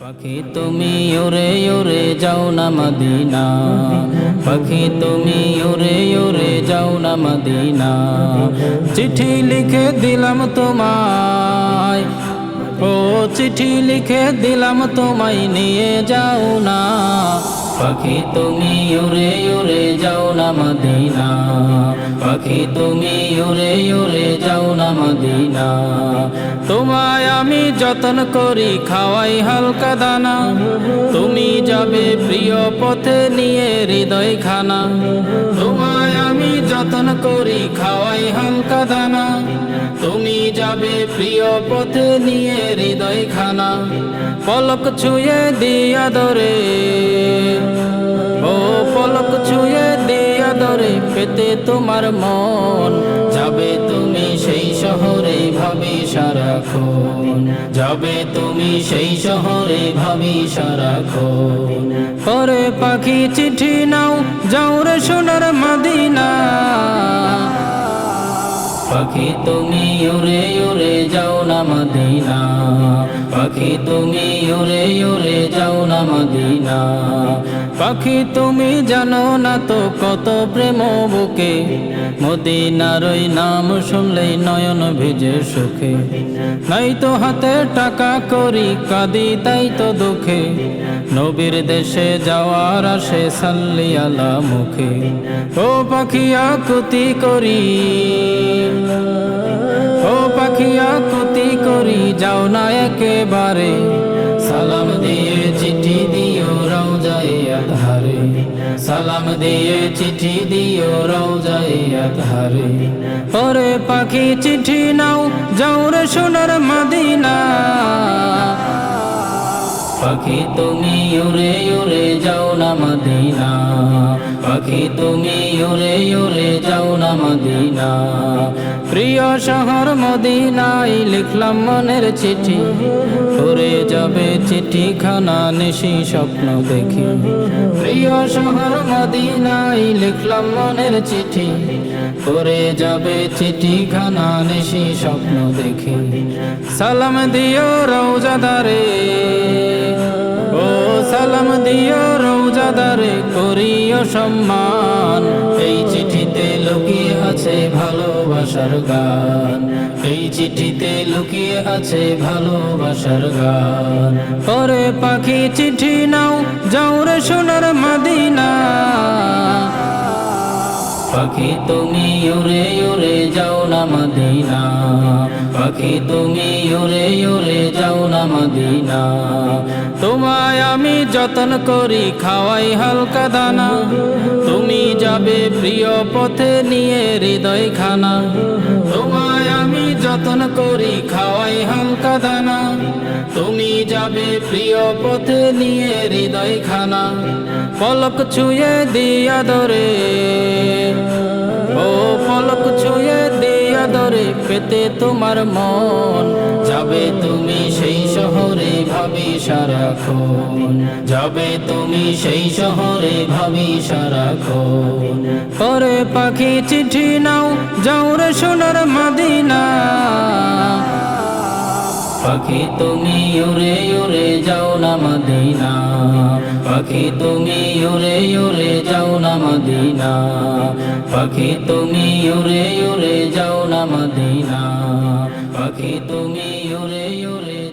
পাখি তুমি ওরে ওরে যাও না মদিনা। পাখি তুমি ওরে ওরে যাও না মদিনা। চিঠি লিখে দিলাম তোমায়। ও চিঠি লিখে দিলাম তোমায়, নিয়ে যাও না। পাখি তুমি ওরে ওরে যাও না মদিনা। পাখি তুমি ওরে ওরে মদিনা। তোমায় আমি যতন করি, খাওয়াই হালকা দানা। তুমি যাবে প্রিয় পথে নিয়ে হৃদয় খানা তোমায় আমি যতন করি, খাওয়াই হালকা দানা। তুমি যাবে প্রিয় পথে নিয়ে হৃদয় খানা পলক ছুঁয়ে দিয়া দরে। ও পলক ছুঁয়ে দিয়া দরে, পেতে তোমার মন। যাবে শহরে ভাবি সারাক্ষণ। যাবে তুমি সেই শহরে ভাবি সারাক্ষণ। পরে পাখি চিঠি নাও, যাও রে সোনার মদিনা। পাখি তুমি উড়ে উড়ে যাও না মদিনা। পাখি তুমি উড়ে উড়ে যাও না মদিনা। পাখি তুমি জানো না তো কত প্রেম বুকে। মদিনার ওই নাম শুনলেই নয়ন ভিজে সুখে। নাই তো হাতে টাকা করি, কাঁদি তাই তো দুঃখে। নবীর দেশে যাওয়ার আসে সাল্লি আলা মুখে। ও পাখি আকুতি করি। পাখি আকুতি করি, যাও না একেবারে। সালাম দিয়ে চিঠি দিও রওজায় আধারে। সালাম দিয়ে চিঠি দিও রওজায় আধারে। ওরে পাখি, চিঠি নাও, যাও রে সোনার মদিনা। পাখি তুমি উড়ে উড়ে যাও না মদিনা। পাখি তুমি উড়ে উড়ে যাও না মদিনা। প্রিয় শহর মদিনায় লিখলাম মনের চিঠি। উড়ে যাবে চিঠি খানা নিশি স্বপ্ন দেখি। প্রিয় শহর মদিনায় লিখলাম মনের চিঠি। উড়ে যাবে চিঠি খানা নিশি স্বপ্ন দেখি। সালাম দিও রৌজাদারে সালাম দিও রৌজাদারে করিও সম্মান। এই চিঠিতে লুকিয়ে আছে ভালোবাসার গান। এই চিঠিতে লুকিয়ে আছে ভালোবাসার গান। পরে পাখি, চিঠি নাও, যাও রে সোনার মদিনা। পাখি, তুমি ওরে উড়ে যাও না মদিনা। পাখি, তুমি উড়ে উড়ে যাও না মদিনা। তোমায় আমি যতন করি, খাওয়াই হালকা দানা। তুমি যাবে প্রিয় পথে নিয়ে হৃদয় খানা তোমায় আমি যতন করি, খাওয়াই হালকা দানা। তুমি যাবে প্রিয় পথে নিয়ে হৃদয় খানা পলক ছুঁয়ে দিয়া দরে। ও পলক ছুঁয়ে দিয়া দরে পেতে তোমার মন। যাবে তুমি সেই শহরে ভাবি সারাক্ষণ। যাবে তুমি সেই শহরে ভাবি সারাক্ষণ। পরে পাখি, চিঠি নাও, যাও রে সোনার মদিনা পাখি তুমি উড়ে উড়ে যাও না মদিনা। পাখি তুমি উড়ে উড়ে যাও না মদিনা। পাখি তুমি উড়ে উড়ে যাও না মদিনা। পাখি তুমি উড়ে